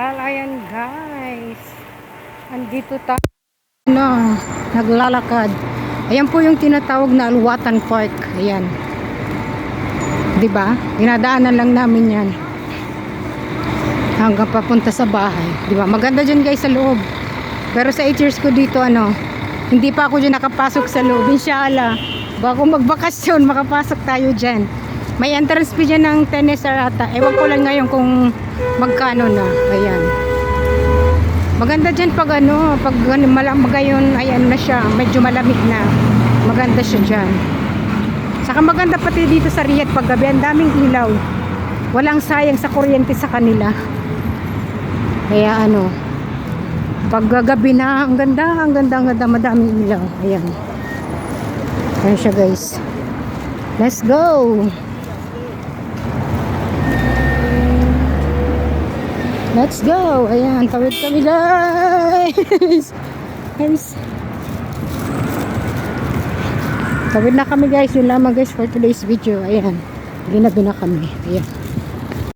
Well, ayan guys. Andito tayo na naglalakad. Ayan po yung tinatawag na Alwatan Park. Ayan. 'Di ba? Dinadaanan lang namin 'yan. Hanggang papunta sa bahay. 'Di ba? Maganda diyan guys sa loob. Pero sa 8 years ko dito ano, hindi pa ako diyan nakapasok sa loob. Inshallah, bago magbakasyon, makapasok tayo diyan. May entrance fee dyan ng 10 SR ata. Ewan ko lang ngayon kung magkano na. Ayan. Maganda dyan pag ano, pag ano, malam, magayon, ayan na siya, medyo malamig na. Maganda siya dyan. Saka maganda pati dito sa Riyadh pag gabi, ang daming ilaw. Walang sayang sa kuryente sa kanila. Kaya ano, pag gabi na, ang ganda, ang ganda, ang ganda, madaming ilaw. Ayan. Ayan siya guys. Let's go! Let's go! Ayan, tawid kami guys! guys! Tawid na kami guys. Yun lamang guys for today's video. Ayan. Ginabi na kami. Ayan.